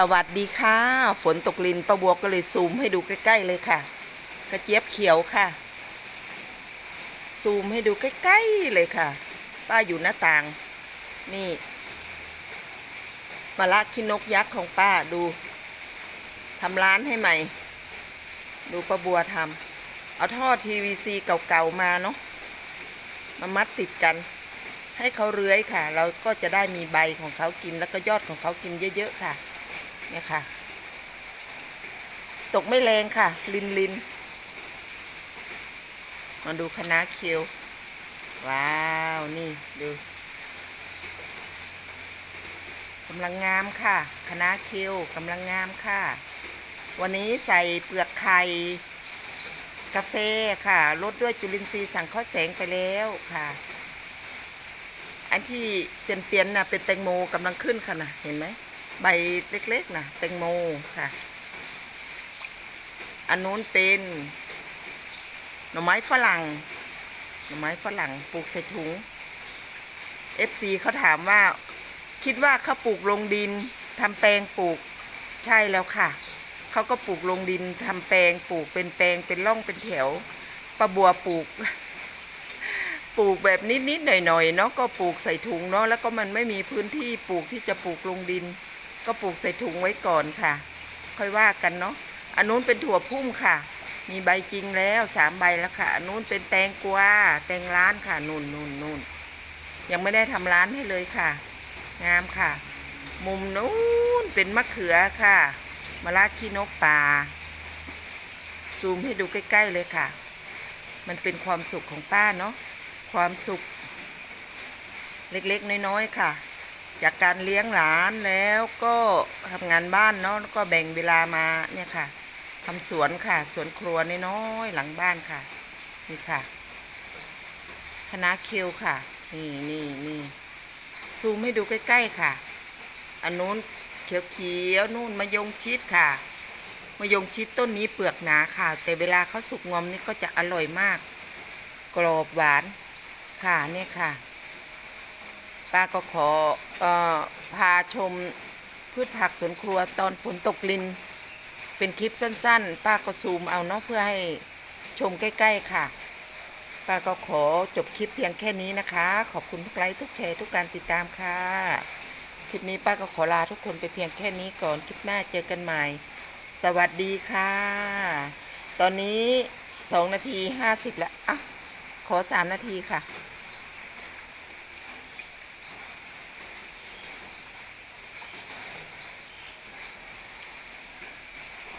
สวัสดีค่ะ ฝนตกลินประบัวก็เลยซูมให้ดูใกล้ ๆ เลยค่ะ กระเจี๊ยบเขียวค่ะ ซูมให้ดูใกล้ ๆ เลยค่ะ ป้าอยู่หน้าต่าง นี่มะละขี้นกยักษ์ของป้าดูทำร้านให้ใหม่ ดูประบัวทำเอาท่อ TVC เก่าๆมาเนาะมามัดติดกัน ให้เขาเลื้อยค่ะ เราก็จะได้มีใบของเขากินแล้วก็ยอดของเขากินเยอะๆค่ะ เนี่ยค่ะ ตกไม่แรงค่ะ ลินลินมาดูคณะเคียว ว้าว นี่ดูกำลังงามค่ะคณะเคียวกำลังงามค่ะ วันนี้ใส่เปลือกไข่กาแฟค่ะลดด้วยจุลินทรีย์สังเคราะห์แสงไปแล้วค่ะ อันที่เตียนเตียนๆน่ะเป็นแตงโมกำลังขึ้นค่ะนะเห็นไหม ใบเล็กๆนะแตงโมค่ะ อันนู้นเป็นหน่อไม้ฝรั่ง หน่อไม้ฝรั่งปลูกใส่ถุง FC เขาถามว่า คิดว่าเขาปลูกลงดินทำแปลงปลูกใช่แล้วค่ะ เขาก็ปลูกลงดินทำแปลงปลูกเป็นแปลงเป็นร่องเป็นแถวปะบัวปลูก ปลูกแบบนิดๆหน่อยๆเนาะก็ปลูกใส่ถุงเนาะแล้วก็มันไม่มีพื้นที่ปลูกที่จะปลูกลงดิน ก็ปลูกใส่ถุงไว้ก่อนค่ะ ค่อยว่ากันเนาะอันนู้นเป็นถั่วพุ่มค่ะ มีใบจริงแล้วสามใบแล้วค่ะอันนู้นเป็นแตงกวาแตงร้านค่ะนู่นนู่นนู่นยังไม่ได้ทำร้านให้เลยค่ะ งามค่ะ มุมนู้นเป็นมะเขือค่ะมะระขี้นกป่าซูมให้ดูใกล้ ๆ เลยค่ะ มันเป็นความสุขของป้าเนาะความสุข เล็กๆ น้อย ๆ ค่ะ จากการเลี้ยงหลานแล้วก็ทำงานบ้านเนาะแล้วก็แบ่งเวลามาเนี่ยค่ะทำสวนค่ะ สวนครัวน้อยๆหลังบ้านค่ะ นี่ค่ะคณะคียวค่ะ นี่นี่นี่ซูมให้ดูใกล้ๆค่ะ อันนู้นเขียวๆนู่นมะยงชิดค่ะมะยงชิดต้นนี้เปลือกหนาค่ะ แต่เวลาเขาสุกงอมนี่ก็จะอร่อยมาก กรอบหวานค่ะเนี่ยค่ะ ป้าก็ขอออพาชมพืชผักสวนครัวตอนฝนตกลิน เป็นคลิปสั้นๆ ป้าก็ซูมเอาเนาะเพื่อให้ชมใกล้ ๆ ค่ะ ป้าก็ขอจบคลิปเพียงแค่นี้นะคะ ขอบคุณทุกไลค์ทุกแชร์ทุกการติดตามค่ะ คลิปนี้ป้าก็ขอลาทุกคนไปเพียงแค่นี้ก่อนคลิปหน้าเจอกันใหม่ สวัสดีค่ะ ตอนนี้สองนาทีห้าสิบแล้วอะขอสามนาทีค่ะ